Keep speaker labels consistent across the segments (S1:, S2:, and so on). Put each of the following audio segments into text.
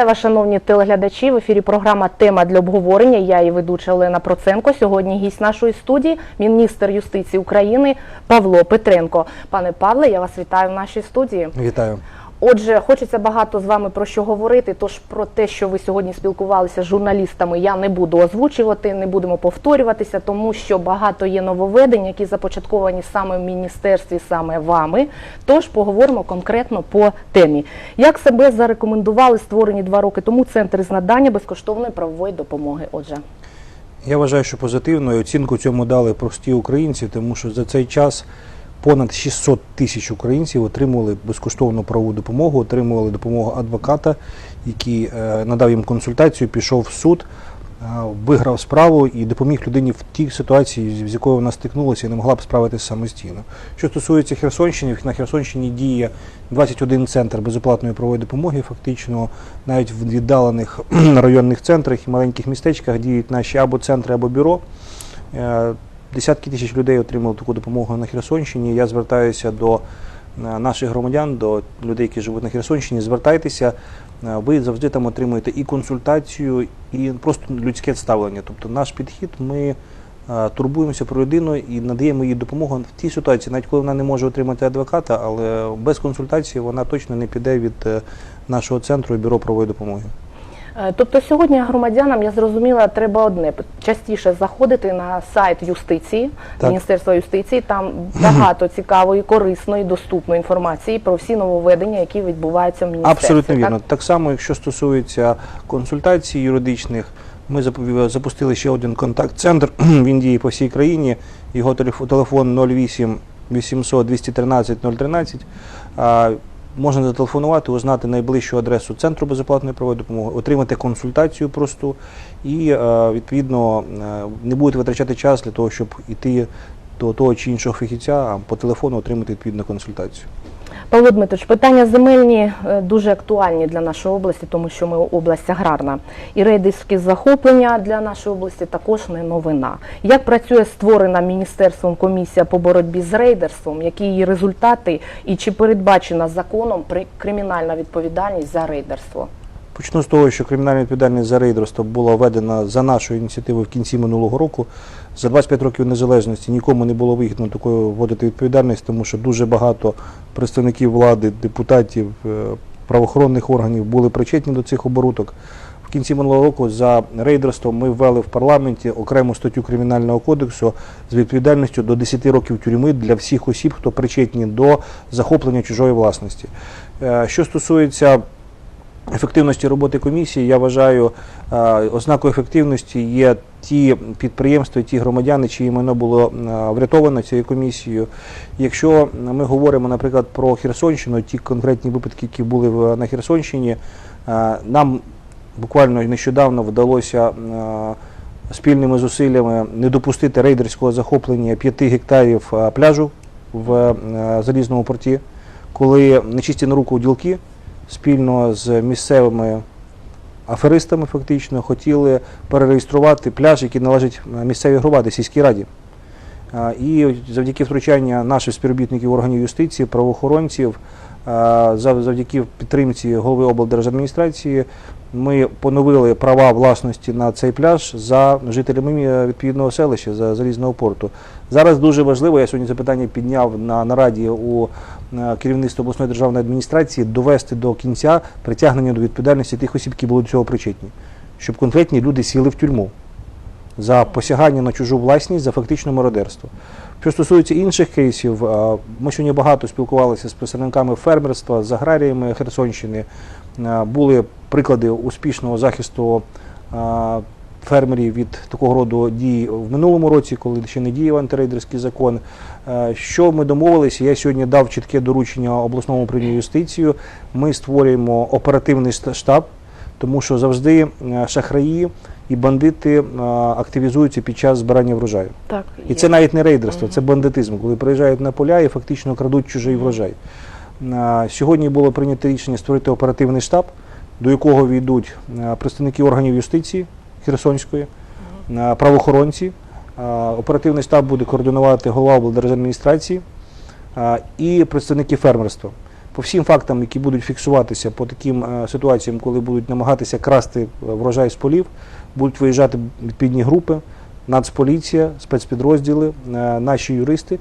S1: Вітаю вас, шановні телеглядачі. В ефірі програма Тема для обговорення. Я і ведуча Олена Проценко. Сьогодні гість нашої студії, міністр юстиції України Павло Петренко. Пане Павле, я вас вітаю в нашій студії.
S2: Вітаю.
S1: Отже, хочеться багато з вами про що говорити. Тож про те, що ви сьогодні спілкувалися з журналістами, я не буду озвучувати, не будемо повторюватися, тому що багато є нововведень, які започатковані саме в міністерстві, саме вами. Тож поговоримо конкретно по темі. Як себе зарекомендували створені два роки тому центри з надання безкоштовної правової допомоги? Отже,
S2: Я вважаю, що позитивно і оцінку цьому дали прості українці, тому що за цей час понад 600 тисяч українців отримували безкоштовну правову допомогу, отримували допомогу адвоката, який е, надав їм консультацію, пішов в суд, е, виграв справу і допоміг людині в тій ситуації, з якою вона стикнулася і не могла б справитися самостійно. Що стосується Херсонщини, на Херсонщині діє 21 центр безоплатної правової допомоги. Фактично, навіть в віддалених районних центрах і маленьких містечках діють наші або центри, або бюро. Десятки тисяч людей отримали таку допомогу на Херсонщині. Я звертаюся до е, наших громадян, до людей, які живуть на Херсонщині. Звертайтеся, Е, ви завжди там отримуєте і консультацію, і просто людське ставлення. Тобто наш підхід, ми е, турбуємося про людину і надаємо їй допомогу в тій ситуації, навіть коли вона не може отримати адвоката, але без консультації вона точно не піде від нашого центру і бюро правової допомоги.
S1: Е, Тобто сьогодні громадянам я зрозуміла, треба одне частіше заходити на сайт юстиції,
S2: Так.
S1: Міністерства юстиції. Там багато цікавої, корисної, доступної інформації про всі нововведення, які відбуваються в міністерстві.
S2: Абсолютно вірно. Так само, якщо стосується консультацій юридичних, ми запустили ще один контакт-центр. Він діє по всій країні. Його телеф- телефон 08 800 213 013. Можна зателефонувати, узнати найближчу адресу центру безоплатної правової допомоги, отримати консультацію просту і е, відповідно е, не будете витрачати час для того, щоб йти до того чи іншого фахівця, а по телефону отримати відповідну консультацію.
S1: Павло Дмитрович, питання земельні е, дуже актуальні для нашої області, тому що ми область аграрна. І рейдерські захоплення для нашої області також не новина. Як працює створена міністерством комісія по боротьбі з рейдерством? Які її результати і чи передбачена законом кримінальна відповідальність за рейдерство?
S2: Почну з того, що кримінальна відповідальність за рейдерство була введена за нашою ініціативою в кінці минулого року. За 25 років незалежності нікому не було вигідно такою вводити відповідальність, тому що дуже багато представників влади, депутатів, е, правоохоронних органів були причетні до цих оборудок. В кінці минулого року за рейдерство ми ввели в парламенті окрему статтю кримінального кодексу з відповідальністю до 10 років тюрми для всіх осіб, хто причетні до захоплення чужої власності. Е, Що стосується ефективності роботи комісії, я вважаю, е, ознакою ефективності є ті підприємства, ті громадяни, чиє майно було е, врятовано цією комісією. Якщо ми говоримо, наприклад, про Херсонщину, ті конкретні випадки, які були на Херсонщині, е, нам буквально нещодавно вдалося спільними зусиллями не допустити рейдерського захоплення 5 гектарів пляжу в залізному порті, коли нечисті на руку ділки спільно з місцевими аферистами фактично хотіли перереєструвати пляж, який належить е, місцевій громаді, сільській раді. І завдяки втручання наших співробітників органів юстиції, правоохоронців, завдяки підтримці голови облдержадміністрації, ми поновили права власності на цей пляж за жителями е, відповідного селища, за залізного порту. Зараз дуже важливо, я сьогодні це питання підняв на нараді у е, керівництва обласної державної адміністрації, довести до кінця притягнення до відповідальності тих осіб, які були до цього причетні, щоб конкретні люди сіли в тюрму за посягання на чужу власність, за фактичне мародерство. Що стосується інших кейсів, ми сьогодні багато спілкувалися з представниками фермерства, з аграріями Херсонщини. Були приклади успішного захисту фермерів від такого роду дій в минулому році, коли ще не діяв антирейдерський закон. Е, Що ми домовилися? Я сьогодні дав чітке доручення обласному управлінню юстицію. Ми створюємо оперативний штаб, тому що завжди е, шахраї і бандити е, активізуються під час збирання врожаю.
S1: Так
S2: І це навіть не рейдерство, це бандитизм, коли приїжджають на поля і фактично крадуть чужий врожай. А, Сьогодні було прийнято рішення створити оперативний штаб, до якого війдуть представники органів юстиції Херсонської, правоохоронці. Оперативний штаб буде координувати голова облдержадміністрації і представники фермерства. по всім фактам, які будуть фіксуватися по таким е, ситуаціям, коли будуть намагатися красти е, врожай з полів, будуть виїжджати відповідні групи, Нацполіція, спецпідрозділи, е, наші юристи, е,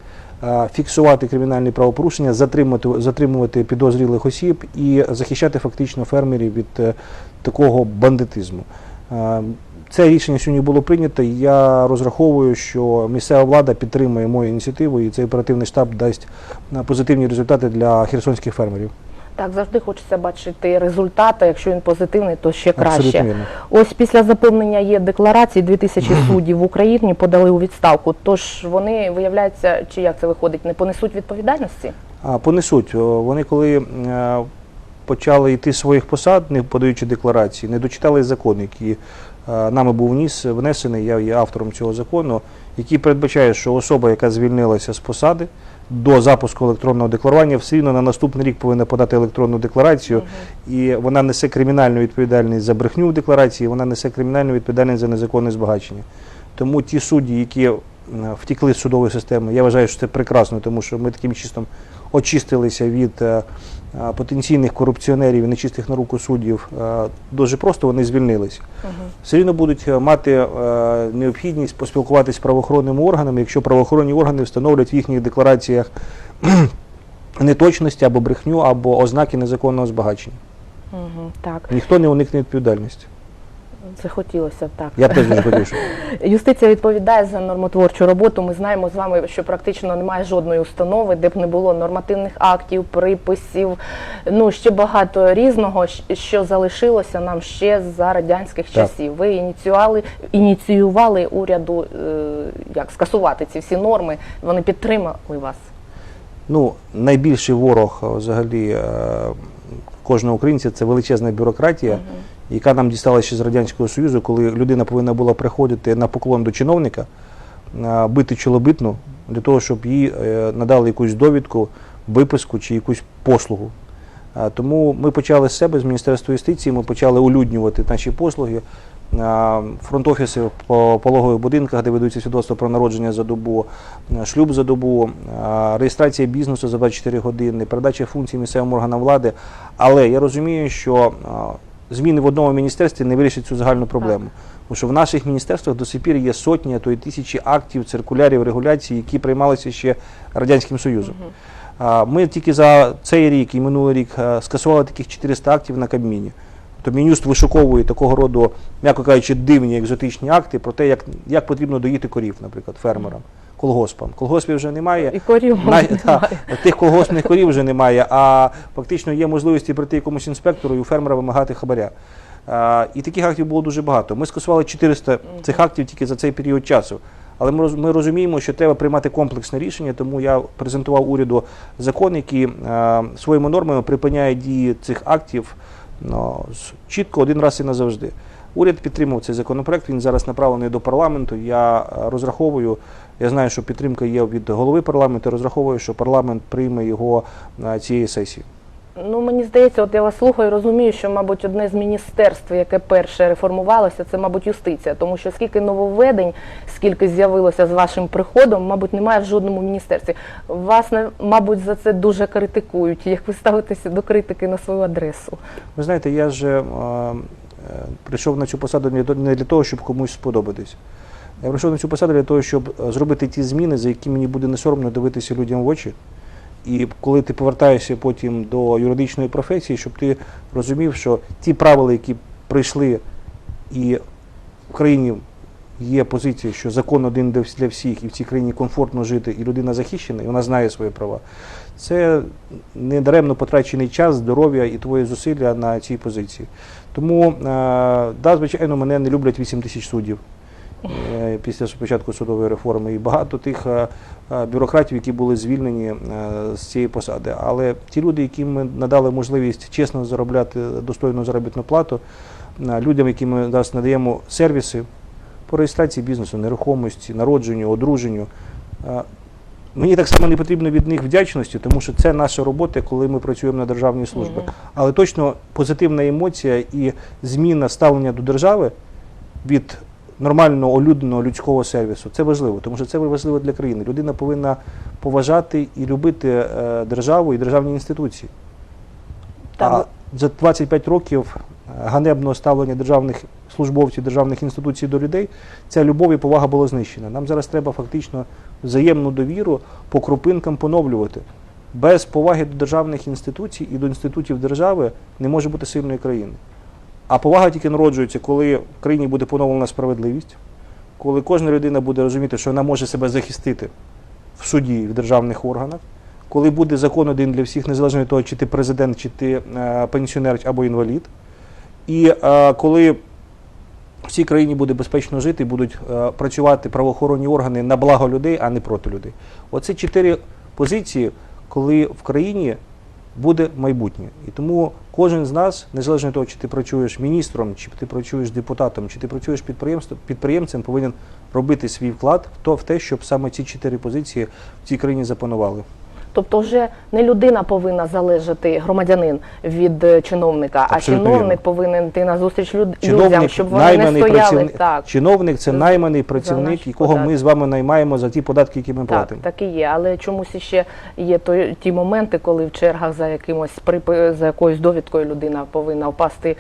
S2: фіксувати кримінальні правопорушення, затримати, затримувати підозрілих осіб і захищати фактично фермерів від е, такого бандитизму. Е, Це рішення сьогодні було прийнято. Я розраховую, що місцева влада підтримує мою ініціативу, і цей оперативний штаб дасть е, позитивні результати для херсонських фермерів.
S1: Так, завжди хочеться бачити результати. Якщо він позитивний, то ще краще.
S2: Абсолютно.
S1: Ось після заповнення є декларації 2000 суддів в Україні подали у відставку. Тож вони виявляється, чи як це виходить, не понесуть відповідальності?
S2: А, понесуть. Вони коли е, почали йти з своїх посад, не подаючи декларації, не дочитали закон, який е, нами був вніс, внесений, я є автором цього закону, який передбачає, що особа, яка звільнилася з посади до запуску електронного декларування, все рівно на наступний рік повинна подати електронну декларацію, і вона несе кримінальну відповідальність за брехню в декларації, вона несе кримінальну відповідальність за незаконне збагачення. Тому ті судді, які втекли втікли з судової системи, я вважаю, що це прекрасно, тому що ми таким чистом очистилися від е, е, потенційних корупціонерів і нечистих на руку суддів. Дуже просто вони звільнилися. Все рівно будуть е, мати е, необхідність поспілкуватися з правоохоронними органами, якщо правоохоронні органи встановлять в їхніх деклараціях неточності або брехню, або ознаки незаконного збагачення.
S1: Угу, так,
S2: Ніхто не уникне відповідальності.
S1: Захотілося б так.
S2: Я б теж дуже хотів. щоб-
S1: Юстиція відповідає за нормотворчу роботу. Ми знаємо з вами, що практично немає жодної установи, де б не було нормативних актів, приписів, ну ще багато різного, щ- що залишилося нам ще за радянських часів. Ви ініціювали, ініціювали уряду е, як скасувати ці всі норми. Вони підтримали вас.
S2: Ну, найбільший ворог е, взагалі е, кожного українця це величезна бюрократія, яка нам дісталася ще з Радянського Союзу, коли людина повинна була приходити на поклон до чиновника, е, бити чолобитну для того, щоб їй е, надали якусь довідку, виписку чи якусь послугу. Е, Тому ми почали з себе, з Міністерства юстиції, ми почали улюднювати наші послуги. Фронт-офіси по пологових будинках, де ведуться свідоцтва про народження за добу, шлюб за добу, реєстрація бізнесу за 24 години, передача функцій місцевим органам влади. Але я розумію, що зміни в одному міністерстві не вирішать цю загальну проблему. Тому що в наших міністерствах до сих пір є сотні, а то й тисячі актів, циркулярів, регуляцій, які приймалися ще Радянським Союзом. А, Ми тільки за цей рік і минулий рік е, скасували таких 400 актів на Кабміні. Тобто Мінюст вишуковує такого роду, м'яко кажучи, дивні екзотичні акти про те, як, як потрібно доїти корів, наприклад, фермерам, колгоспам. Колгоспів вже немає.
S1: І корів
S2: На,
S1: немає.
S2: та, тих колгоспних корів вже немає, а фактично є можливості прийти якомусь інспектору і у фермера вимагати хабаря. А, і таких актів було дуже багато. Ми скасували 400 цих актів тільки за цей період часу. Але ми, ми розуміємо, що треба приймати комплексне рішення, тому я презентував уряду закон, який е, своїми нормами припиняє дії цих актів ну, чітко один раз і назавжди. Уряд підтримав цей законопроект. Він зараз направлений до парламенту. Я розраховую. Я знаю, що підтримка є від голови парламенту. Розраховую, що парламент прийме його на цієї сесії.
S1: Ну мені здається, от я вас слухаю, розумію, що, мабуть, одне з міністерств, яке перше реформувалося, це, мабуть, юстиція. Тому що скільки нововведень, скільки з'явилося з вашим приходом, мабуть, немає в жодному міністерстві. Вас, мабуть, за це дуже критикують. Як ви ставитеся до критики на свою адресу?
S2: Ви знаєте, я ж е, е, прийшов на цю посаду не для того, щоб комусь сподобатись. Я прийшов на цю посаду для того, щоб е, зробити ті зміни, за які мені буде не соромно дивитися людям в очі. І коли ти повертаєшся потім до юридичної професії, щоб ти розумів, що ті правила, які прийшли, і в країні є позиція, що закон один для всіх, і в цій країні комфортно жити, і людина захищена, і вона знає свої права. Це недаремно потрачений час, здоров'я і твої зусилля на цій позиції. Тому, е, да, звичайно, мене не люблять 8 тисяч суддів після початку судової реформи і багато тих е, е, бюрократів, які були звільнені е, з цієї посади. Але ті люди, яким ми надали можливість чесно заробляти достойну заробітну плату, е, людям, яким ми зараз надаємо сервіси по реєстрації бізнесу, нерухомості, народженню, одруженню. е, Мені так само не потрібно від них вдячності, тому що це наша робота, коли ми працюємо на державній службі.
S1: Мгм.
S2: Але точно позитивна емоція і зміна ставлення до держави від нормального олюдного людського сервісу це важливо, тому що це важливо для країни. Людина повинна поважати і любити е, державу і державні інституції. А за 25 років е, ганебного ставлення державних службовців, державних інституцій до людей, ця любов і повага була знищена. Нам зараз треба фактично взаємну довіру по крупинкам поновлювати. Без поваги до державних інституцій і до інститутів держави не може бути сильної країни. А повага тільки народжується, коли в країні буде поновлена справедливість, коли кожна людина буде розуміти, що вона може себе захистити в суді в державних органах, коли буде закон один для всіх, незалежно від того, чи ти президент, чи ти е, пенсіонер або інвалід, і е, коли в цій країні буде безпечно жити, будуть е, працювати правоохоронні органи на благо людей, а не проти людей. Оце чотири позиції, коли в країні буде майбутнє. І тому кожен з нас, незалежно від того, чи ти працюєш міністром, чи ти працюєш депутатом, чи ти працюєш підприємством, підприємцем, повинен робити свій вклад в то в те, щоб саме ці чотири позиції в цій країні запанували.
S1: Тобто, вже не людина повинна залежати громадянин від е, чиновника, а чиновник
S2: вірно.
S1: повинен йти на зустріч люд... людям, щоб вони не стояли
S2: працівник,
S1: так.
S2: чиновник це найманий працівник, якого ми з вами наймаємо за ті податки, які ми
S1: Так,
S2: платимо.
S1: так і є. Але чомусь ще є той, ті моменти, коли в чергах за якимось за якоюсь довідкою людина повинна впасти,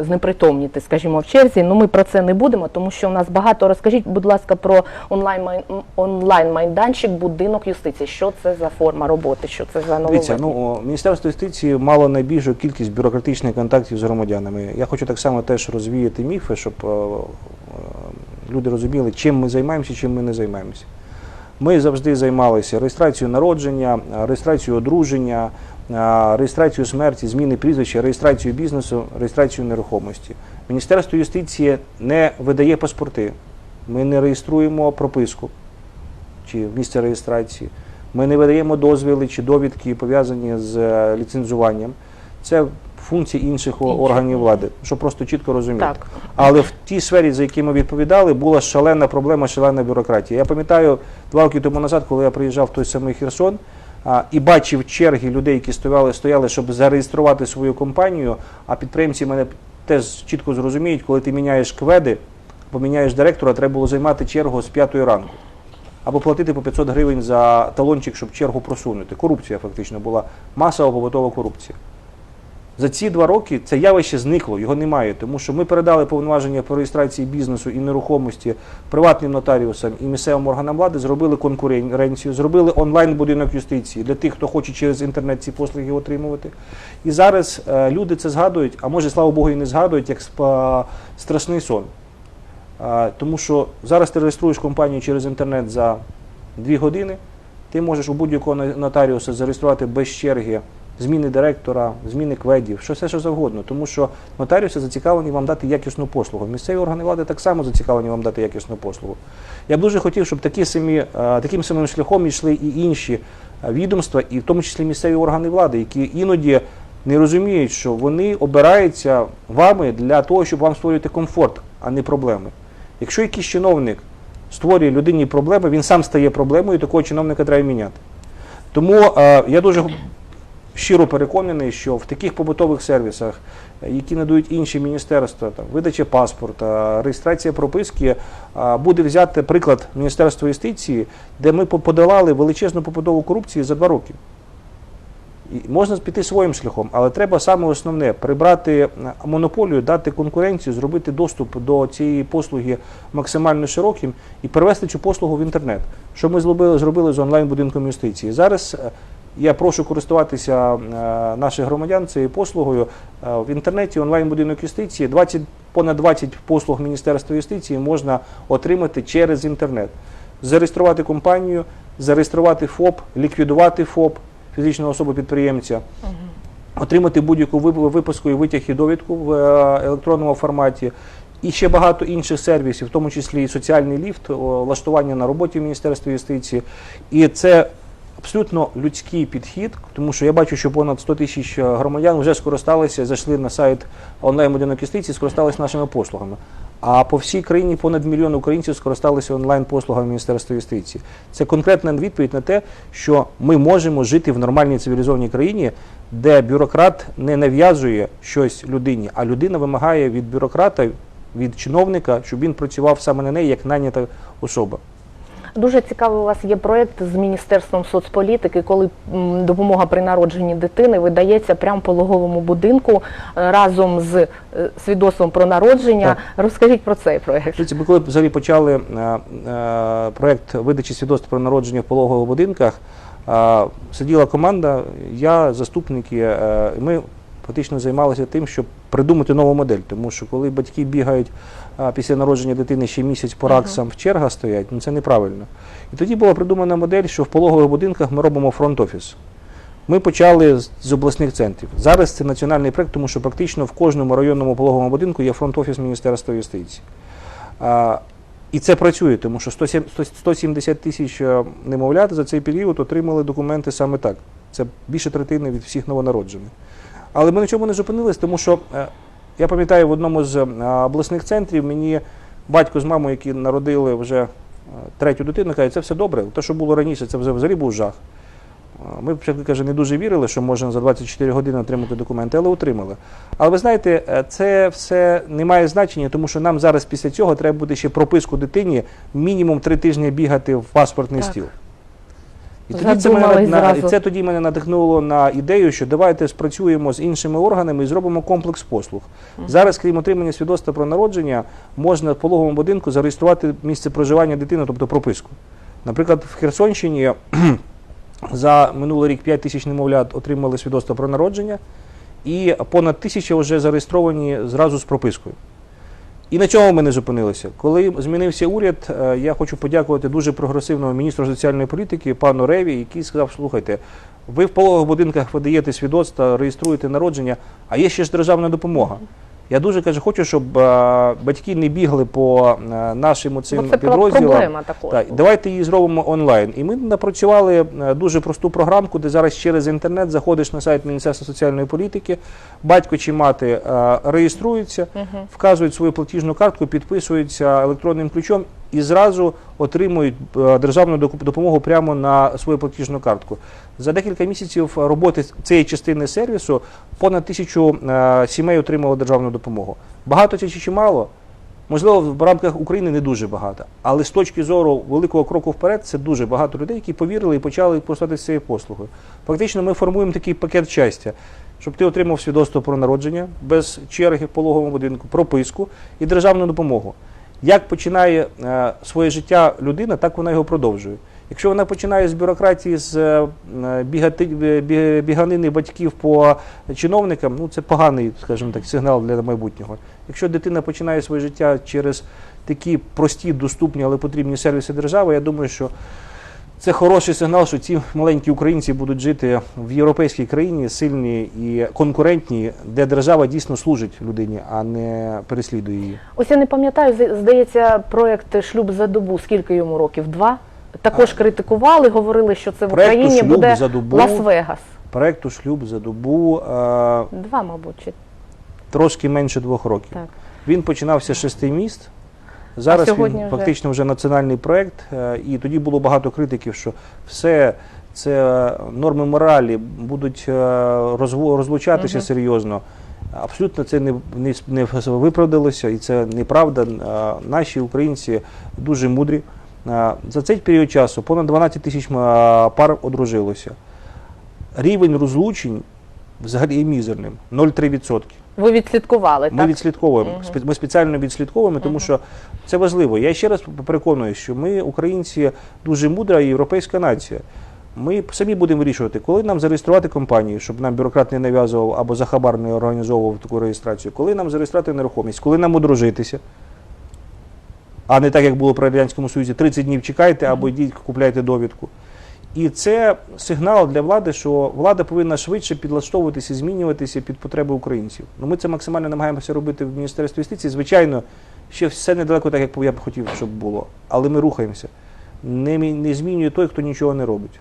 S1: знепритомніти, скажімо, в черзі. Ну ми про це не будемо, тому що у нас багато. Розкажіть, будь ласка, про онлайн онлайн майданчик будинок юстиції. Що це за форма роботи? Що це за
S2: Дивіться, ну Міністерство юстиції мало найбільшу кількість бюрократичних контактів з громадянами. Я хочу так само теж розвіяти міфи, щоб е, е, люди розуміли, чим ми займаємося, чим ми не займаємося. Ми завжди займалися реєстрацією народження, реєстрацією одруження, е, реєстрацією смерті, зміни прізвища, реєстрацією бізнесу, реєстрацією нерухомості. Міністерство юстиції не видає паспорти. Ми не реєструємо прописку чи місце реєстрації. Ми не видаємо дозвіли чи довідки, пов'язані з е, ліцензуванням. Це функції інших
S1: Інші.
S2: органів влади, щоб просто чітко розуміти.
S1: Так.
S2: Але в тій сфері, за які ми відповідали, була шалена проблема, шалена бюрократія. Я пам'ятаю два роки тому назад, коли я приїжджав в той самий Херсон а, і бачив черги людей, які стояли, стояли, щоб зареєструвати свою компанію, а підприємці мене теж чітко зрозуміють, коли ти міняєш кведи, поміняєш директора, треба було займати чергу з п'ятої ранку. Або платити по 500 гривень за талончик, щоб чергу просунути. Корупція фактично була масова побутова корупція. За ці два роки це явище зникло, його немає, тому що ми передали повноваження по реєстрації бізнесу і нерухомості приватним нотаріусам і місцевим органам влади, зробили конкуренцію, зробили онлайн будинок юстиції для тих, хто хоче через інтернет ці послуги отримувати. І зараз е, люди це згадують, а може, слава Богу, і не згадують як страшний сон. Е, тому що зараз ти реєструєш компанію через інтернет за дві години, ти можеш у будь-якого нотаріуса зареєструвати без черги зміни директора, зміни кведів, що все що завгодно. Тому що нотаріуси зацікавлені вам дати якісну послугу. Місцеві органи влади так само зацікавлені вам дати якісну послугу. Я б дуже хотів, щоб такі самі, е, таким самим шляхом йшли і інші е, відомства, і в тому числі місцеві органи влади, які іноді не розуміють, що вони обираються вами для того, щоб вам створювати комфорт, а не проблеми. Якщо якийсь чиновник створює людині проблеми, він сам стає проблемою, і такого чиновника треба міняти. Тому е, я дуже щиро переконаний, що в таких побутових сервісах, е, які надають інші міністерства, там, видача паспорта, реєстрація прописки, е, буде взяти приклад Міністерства юстиції, де ми подолали величезну побудову корупції за два роки. І можна піти своїм шляхом, але треба саме основне прибрати е, монополію, дати конкуренцію, зробити доступ до цієї послуги максимально широким і перевести цю послугу в інтернет. Що ми зробили, зробили з онлайн будинком юстиції. Зараз я прошу користуватися е, наших громадян цією послугою Е, в інтернеті. Онлайн будинок юстиції 20, понад 20 послуг Міністерства юстиції можна отримати через інтернет. Зареєструвати компанію, зареєструвати ФОП, ліквідувати ФОП фізичного особи-підприємця, отримати будь-яку вип- випуску і витяг і довідку в е, електронному форматі. І ще багато інших сервісів, в тому числі і соціальний ліфт, влаштування на роботі в Міністерстві юстиції. І це абсолютно людський підхід, тому що я бачу, що понад 100 тисяч е, громадян вже скористалися, зайшли на сайт онлайн будинок юстиції, скористалися нашими послугами. А по всій країні понад мільйон українців скористалися онлайн послугами Міністерства юстиції. Це конкретна відповідь на те, що ми можемо жити в нормальній цивілізованій країні, де бюрократ не нав'язує щось людині, а людина вимагає від бюрократа, від чиновника, щоб він працював саме на неї як найнята особа.
S1: Дуже цікавий у вас є проєкт з Міністерством соцполітики, коли допомога при народженні дитини видається прямо пологовому будинку е, разом з е, свідоцтвом про народження.
S2: Так.
S1: Розкажіть про цей проєкт.
S2: Ми коли взагалі почали е, проект видачі свідоцтв про народження в пологових будинках, сиділа команда, я, заступники, і ми фактично займалися тим, щоб придумати нову модель. Тому що коли батьки бігають після народження дитини ще місяць по раксам в чергах стоять, ну це неправильно. І тоді була придумана модель, що в пологових будинках ми робимо фронт-офіс. Ми почали з- з обласних центрів. Зараз це національний проект, тому що практично в кожному районному пологовому будинку є фронт-офіс Міністерства юстиції. І це працює, тому що 170 тисяч е, немовлят за цей період отримали документи саме так. Це більше третини від всіх новонароджених. Але ми на чому не зупинились, тому що е, я пам'ятаю, в одному з е, обласних центрів мені батько з мамою, які народили вже е, третю дитину, каже, це все добре. Те, що було раніше, це взагалі був жах. Е, Ми каже, не дуже вірили, що можна за 24 години отримати документи, але отримали. Але ви знаєте, це все не має значення, тому що нам зараз після цього треба буде ще прописку дитині мінімум три тижні бігати в паспортний
S1: Так.
S2: стіл. І тоді це, мене, на- і це тоді мене надихнуло на ідею, що давайте спрацюємо з іншими органами і зробимо комплекс послуг. Зараз, крім отримання свідоцтва про народження, можна в пологовому будинку зареєструвати місце проживання дитини, тобто прописку. Наприклад, в Херсонщині за минулий рік 5 тисяч немовлят отримали свідоцтво про народження, і понад тисяча вже зареєстровані зразу з пропискою. І на чому ми не зупинилися? Коли змінився уряд, е, я хочу подякувати дуже прогресивному міністру соціальної політики пану Реві, який сказав: слухайте, ви в пологових будинках видаєте свідоцтва, реєструєте народження, а є ще ж державна допомога. Я дуже каже, хочу, щоб е, батьки не бігли по е, нашим цим
S1: це про-
S2: підрозділам.
S1: проблема також.
S2: Так, давайте її зробимо онлайн. І ми напрацювали е, дуже просту програмку, де зараз через інтернет заходиш на сайт Міністерства соціальної політики, батько чи мати е, реєструються, вказують свою платіжну картку, підписуються електронним ключом і зразу отримують державну допомогу прямо на свою платіжну картку. За декілька місяців роботи цієї частини сервісу понад тисячу е, сімей отримало державну допомогу. Багато це чи чимало? Можливо, в рамках України не дуже багато, але з точки зору великого кроку вперед, це дуже багато людей, які повірили і почали користуватися цією послугою. Фактично, ми формуємо такий пакет щастя, щоб ти отримав свідоцтво про народження без черги в пологовому будинку, прописку і державну допомогу. Як починає е, своє життя людина, так вона його продовжує. Якщо вона починає з бюрократії, з е, бігати, біганини батьків по чиновникам, ну це поганий, скажімо так, сигнал для майбутнього. Якщо дитина починає своє життя через такі прості, доступні, але потрібні сервіси держави, я думаю, що це хороший сигнал, що ці маленькі українці будуть жити в європейській країні, сильні і конкурентні, де держава дійсно служить людині, а не переслідує її.
S1: Ось я не пам'ятаю, здається, проєкт Шлюб за добу. Скільки йому років? Два? Також критикували, говорили, що це в
S2: Проекту
S1: Україні
S2: «Шлюб
S1: буде
S2: за добу».
S1: Лас-Вегас.
S2: Проекту шлюб за добу е,
S1: Два, мабуть. Чи...
S2: трошки менше двох років.
S1: Так.
S2: Він починався з шести міст. Зараз
S1: сьогодні
S2: він
S1: вже?
S2: фактично вже національний проект, е, і тоді було багато критиків, що все це норми моралі будуть е, розво- розлучатися
S1: Мгм.
S2: серйозно. Абсолютно це не, не, не виправдалося, і це неправда. Е, Наші українці дуже мудрі. Е, За цей період часу понад 12 тисяч е, пар одружилося. Рівень розлучень взагалі є мізерним 0,3%.
S1: Ви відслідкували,
S2: Ми
S1: так?
S2: відслідковуємо.
S1: Мгм.
S2: Спе- Ми спеціально відслідковуємо, тому
S1: Мгм.
S2: що це важливо. Я ще раз переконую, що ми, українці, дуже мудра і європейська нація. Ми самі будемо вирішувати, коли нам зареєструвати компанію, щоб нам бюрократ не нав'язував або за хабар не організовував таку реєстрацію, коли нам зареєструвати нерухомість, коли нам одружитися. А не так, як було при Радянському Союзі, 30 днів чекайте або йдіть, купляйте довідку. І це сигнал для влади, що влада повинна швидше підлаштовуватися, змінюватися під потреби українців. Ну, ми це максимально намагаємося робити в Міністерстві юстиції. Звичайно, ще все недалеко так, як я б хотів, щоб було. Але ми рухаємося. Не, не змінює той, хто нічого не робить.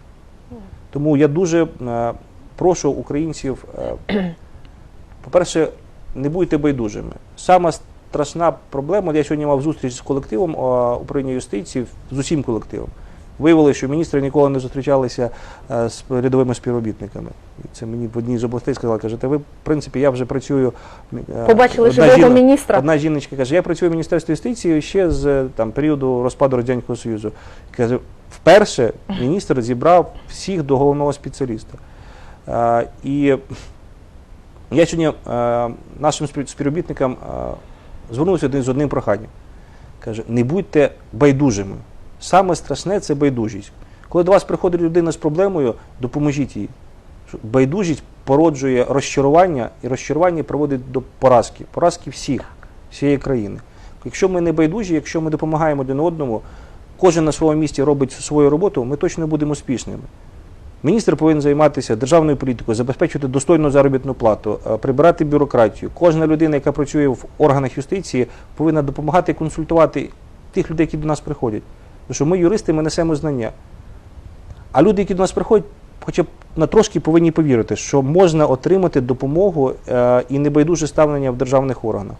S2: Тому я дуже е, прошу українців, е, по-перше, не будьте байдужими. Сама страшна проблема, я сьогодні мав зустріч з колективом управління юстиції, з усім колективом. Виявилося, що міністри ніколи не зустрічалися е, з рядовими співробітниками. Це мені в одній з областей сказали, кажете, ви, в принципі, я вже працюю. е,
S1: Побачили живого
S2: жіно-
S1: міністра?
S2: Одна жіночка каже, я працюю в Міністерстві юстиції ще з е, там, періоду розпаду Радянського Союзу. Каже, вперше міністр зібрав всіх до головного спеціаліста. Е, і я сьогодні е, нашим співробітникам е, звернувся один з одним проханням. Каже, не будьте байдужими. Саме страшне це байдужість. Коли до вас приходить людина з проблемою, допоможіть їй. Байдужість породжує розчарування, і розчарування приводить до поразки. Поразки всіх, всієї країни. Якщо ми не байдужі, якщо ми допомагаємо один одному, кожен на своєму місці робить свою роботу, ми точно будемо успішними. Міністр повинен займатися державною політикою, забезпечувати достойну заробітну плату, е, прибирати бюрократію. Кожна людина, яка працює в органах юстиції, повинна допомагати консультувати тих людей, які до нас приходять. Тому що ми, юристи, ми несемо знання. А люди, які до нас приходять, хоча б на трошки повинні повірити, що можна отримати допомогу е, і небайдуже ставлення в державних органах.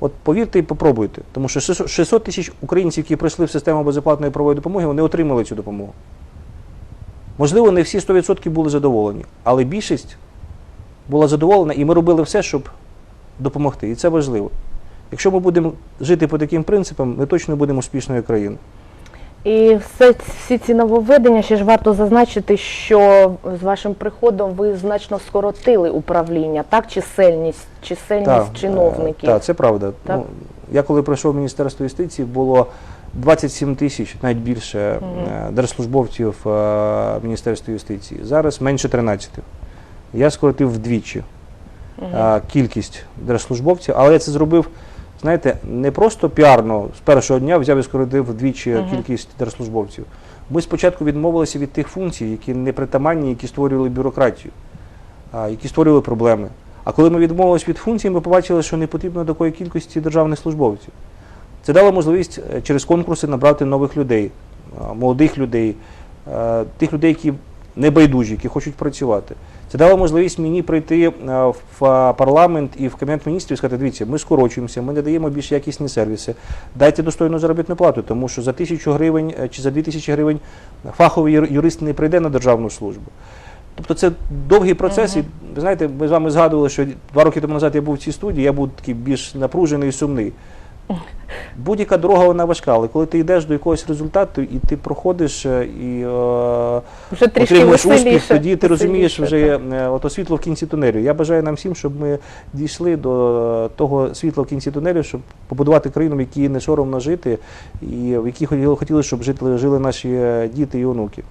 S2: От повірте і попробуйте. Тому що 600 600 тисяч українців, які пройшли в систему безоплатної правової допомоги, вони отримали цю допомогу. Можливо, не всі 100% були задоволені, але більшість була задоволена, і ми робили все, щоб допомогти. І це важливо. Якщо ми будемо жити по таким принципам, ми точно будемо успішною країною.
S1: І все, всі ці нововведення ще ж варто зазначити, що з вашим приходом ви значно скоротили управління, так? Чисельність, чисельність чиновників.
S2: Так, це правда.
S1: Так.
S2: Ну, я коли прийшов в Міністерство юстиції, було 27 тисяч, навіть більше е, держслужбовців е, в Міністерстві юстиції. Зараз менше 13. Я скоротив вдвічі е, кількість держслужбовців, але я це зробив, знаєте, не просто піарно з першого дня взяв і скоротив вдвічі
S1: Мгм.
S2: кількість держслужбовців. Ми спочатку відмовилися від тих функцій, які не притаманні, які створювали бюрократію, які створювали проблеми. А коли ми відмовилися від функцій, ми побачили, що не потрібно такої кількості державних службовців. Це дало можливість е, через конкурси набрати нових людей, молодих людей, е, тих людей, які не байдужі, які хочуть працювати. Це дало можливість мені прийти е, в е, парламент і в кабінет міністрів і сказати, дивіться, ми скорочуємося, ми не даємо більш якісні сервіси. Дайте достойну заробітну плату, тому що за тисячу гривень е, чи за дві тисячі гривень фаховий юрист не прийде на державну службу. Тобто це довгий процес, і ви знаєте, ми з вами згадували, що два роки тому назад я був в цій студії, я був такий більш напружений і сумний. Будь-яка дорога вона важка, але коли ти йдеш до якогось результату і ти проходиш е, і е,
S1: Вже
S2: отримуєш успіх, тоді ти розумієш вже е, ото світло в кінці тунелю. Я бажаю нам всім, щоб ми дійшли до того світла в кінці тунелю, щоб побудувати країну, в якій не соромно жити, і в якій хотіли, щоб жити, жили наші е, діти і онуки.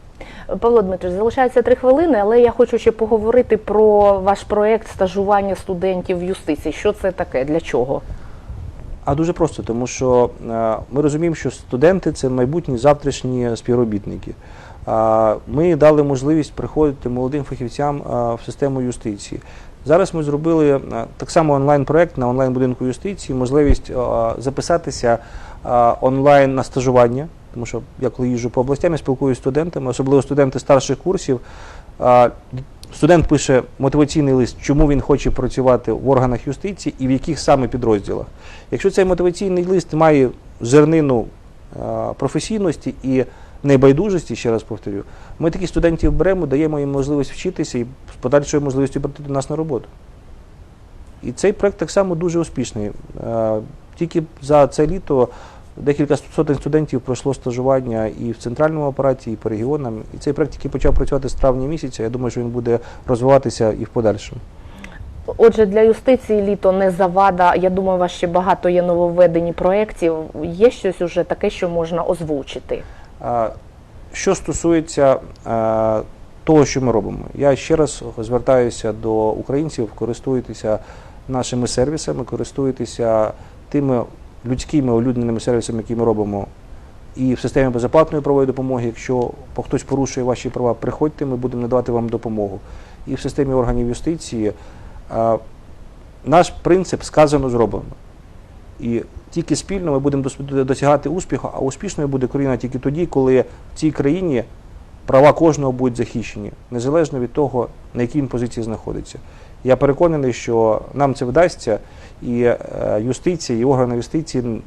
S1: Павло Дмитрович, залишається три хвилини, але я хочу ще поговорити про ваш проєкт стажування студентів в юстиції. Що це таке? Для чого?
S2: А дуже просто, тому що е, ми розуміємо, що студенти це майбутні завтрашні співробітники. Ми дали можливість приходити молодим фахівцям е, в систему юстиції. Зараз ми зробили е, так само онлайн-проект на онлайн-будинку юстиції, можливість записатися онлайн на стажування, тому що я коли їжджу по областям, я спілкуюся з студентами, особливо студенти старших курсів. Студент пише мотиваційний лист, чому він хоче працювати в органах юстиції і в яких саме підрозділах. Якщо цей мотиваційний лист має зернину е, професійності і небайдужості, ще раз повторю, ми таких студентів беремо, даємо їм можливість вчитися і з подальшою можливістю прийти до нас на роботу. І цей проект так само дуже успішний. Е, Тільки за це літо декілька сотень студентів пройшло стажування і в центральному апараті, і по регіонам. І цей проект, який почав працювати з травня місяця, я думаю, що він буде розвиватися і в подальшому.
S1: Отже, для юстиції літо не завада. Я думаю, у вас ще багато є нововведені проєктів. Є щось уже таке, що можна озвучити.
S2: Що стосується того, що ми робимо, я ще раз звертаюся до українців, користуйтеся нашими сервісами, користуйтеся тими людськими улюбленими сервісами, які ми робимо. І в системі безоплатної правової допомоги, якщо хтось порушує ваші права, приходьте, ми будемо надавати вам допомогу. І в системі органів юстиції е, наш принцип сказано зроблено. І тільки спільно ми будемо досягати успіху, а успішною буде країна тільки тоді, коли в цій країні права кожного будуть захищені, незалежно від того, на якій він позиції знаходиться. Я переконаний, що нам це вдасться, і е, юстиція, і органи юстиції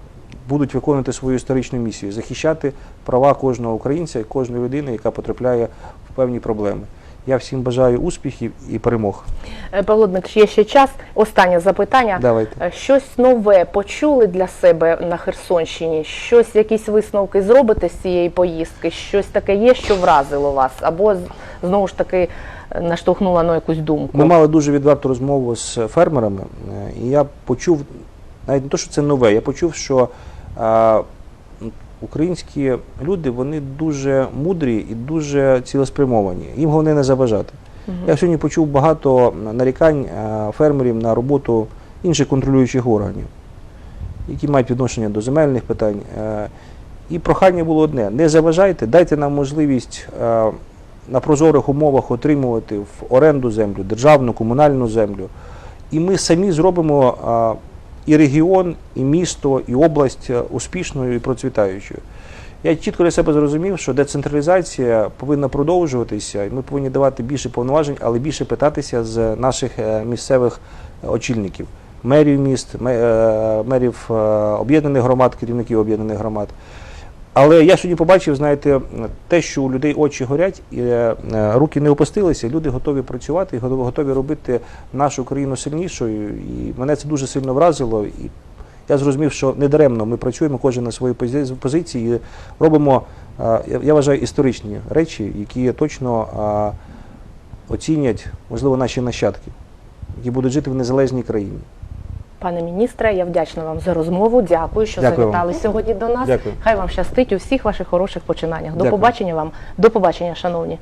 S2: будуть виконувати свою історичну місію захищати права кожного українця і кожної людини, яка потрапляє в певні проблеми. Я всім бажаю успіхів і перемог.
S1: Е, Павло Дмитрович, є ще час. Останнє запитання.
S2: Давайте.
S1: Е, Щось нове почули для себе на Херсонщині? Щось, якісь висновки зробите з цієї поїздки? Щось таке є, що вразило вас? Або знову ж таки е, наштовхнуло на якусь думку?
S2: Ми мали дуже відверту розмову з фермерами, е, і я почув, навіть не те, що це нове, я почув, що е, українські люди вони дуже мудрі і дуже цілеспрямовані. Їм головне не заважати. Я сьогодні почув багато нарікань фермерів на роботу інших контролюючих органів, які мають відношення до земельних питань. І прохання було одне: не заважайте, дайте нам можливість на прозорих умовах отримувати в оренду землю, державну, комунальну землю. І ми самі зробимо і регіон, і місто, і область е, успішною і процвітаючою. Я чітко для себе зрозумів, що децентралізація повинна продовжуватися, і ми повинні давати більше повноважень, але більше питатися з наших е, місцевих е, очільників, мерів міст, мерів об'єднаних громад, керівників об'єднаних громад. Але я сьогодні побачив, знаєте, те, що у людей очі горять, і е, е, руки не опустилися, люди готові працювати готові- робити нашу країну сильнішою. І мене це дуже сильно вразило. І я зрозумів, що недаремно ми працюємо кожен на своїй пози- позиції і робимо, е, я- вважаю, історичні речі, які точно оцінять, можливо, наші нащадки, які будуть жити в незалежній країні.
S1: Пане міністре, я вдячна вам за розмову. Дякую, що
S2: Дякую вам.
S1: завітали сьогодні до нас.
S2: Дякую.
S1: Хай вам щастить у всіх ваших хороших починаннях. До
S2: Дякую.
S1: побачення вам. До побачення, шановні.